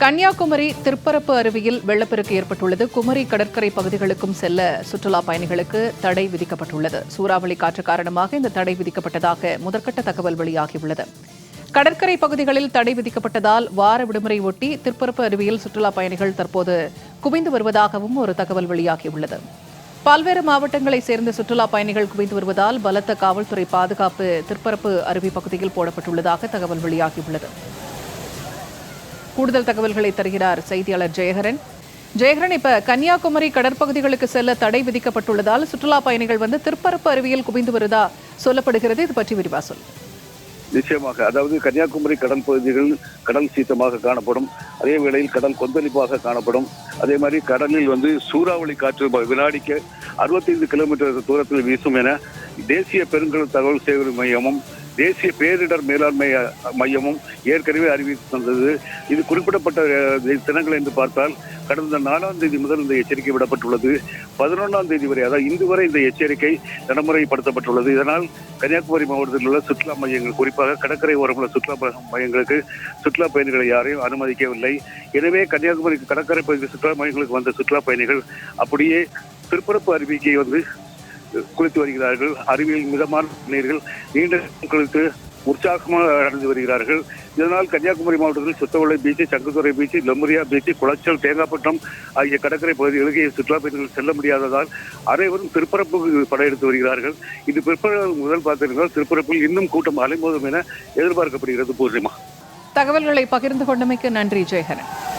கன்னியாகுமரி திருப்பரப்பு அருவியில் வெள்ளப்பெருக்கு ஏற்பட்டுள்ளது. குமரி கடற்கரை பகுதிகளுக்கும் செல்ல சுற்றுலா பயணிகளுக்கு தடை விதிக்கப்பட்டுள்ளது. சூறாவளி காற்று காரணமாக இந்த தடை விதிக்கப்பட்டதாக முதற்கட்ட தகவல் வெளியாகியுள்ளது. கடற்கரை பகுதிகளில் தடை விதிக்கப்பட்டதால் வார விடுமுறை ஒட்டி திருப்பரப்பு அருவியில் சுற்றுலா பயணிகள் தற்போது குவிந்து வருவதாகவும் ஒரு தகவல் வெளியாகியுள்ளது. பல்வேறு மாவட்டங்களைச் சேர்ந்த சுற்றுலா பயணிகள் குவிந்து வருவதால் பலத்த காவல்துறை பாதுகாப்பு திருப்பரப்பு அருவி பகுதியில் போடப்பட்டுள்ளதாக தகவல் வெளியாகியுள்ளது. கூடுதல் தகவல்களை தருகிறார் செய்தியாளர் ஜெயகரன் ஜெயகரன் இப்ப கன்னியாகுமரி கடற்பகுதிகளுக்கு செல்ல தடை விதிக்கப்பட்டுள்ளதால் சுற்றுலா பயணிகள் வந்து திருப்பரப்பு அருவியில் குவிந்து வருதா சொல்லப்படுகிறது. இது பற்றி விரிவா சொல். நிச்சயமாக அதாவது கன்னியாகுமரி கடல் பகுதிகள் கடல் சீத்தமாக காணப்படும். அதே வேளையில் கடல் கொந்தளிப்பாக காணப்படும். அதே மாதிரி கடலில் வந்து சூறாவளி காற்று வினாடிக்கு அறுபத்தைந்து கிலோமீட்டர் தூரத்தில் வீசும் என தேசிய பெருங்கடல் தகவல் சேவை மையமும் தேசிய பேரிடர் மேலாண்மை மையமும் ஏற்கனவே அறிவித்து தந்தது. இது குறிப்பிடப்பட்ட தினங்கள் என்று பார்த்தால் கடந்த நாலாம் தேதி முதல் இந்த எச்சரிக்கை விடப்பட்டுள்ளது. பதினொன்றாம் தேதி வரை அதாவது இன்று வரை இந்த எச்சரிக்கை நடைமுறைப்படுத்தப்பட்டுள்ளது. இதனால் கன்னியாகுமரி மாவட்டத்தில் உள்ள சுற்றுலா மையங்கள் குறிப்பாக கடற்கரை ஓரமுள்ள சுற்றுலா மையங்களுக்கு சுற்றுலா பயணிகளை யாரையும் அனுமதிக்கவில்லை. எனவே கன்னியாகுமரி கடற்கரை பகுதி சுற்றுலா மையங்களுக்கு வந்த சுற்றுலா பயணிகள் அப்படியே திருப்பரப்பு அருவிக்கு வந்து குளித்து வருகிறார்கள். அருவியில் மிதமான நீர்கள் நீண்ட குளித்து உற்சாகமாக நடந்து வருகிறார்கள். இதனால் கன்னியாகுமரி மாவட்டத்தில் Suthavalai beach Sanguthurai beach Lemuria beach Colachel Thengapattanam ஆகிய கடற்கரை பகுதிகளுக்கு சுற்றுலா பயணிகள் செல்ல முடியாததால் அனைவரும் திருப்பரப்புக்கு படையெடுத்து வருகிறார்கள். இது பிற்பகல் முதல் பார்த்திருந்தால் திருப்பரப்பில் இன்னும் கூட்டம் அலைமோதும் என எதிர்பார்க்கப்படுகிறது பூர்ணிமா. தகவல்களை பகிர்ந்து கொண்டமைக்கு நன்றி ஜெயகரன்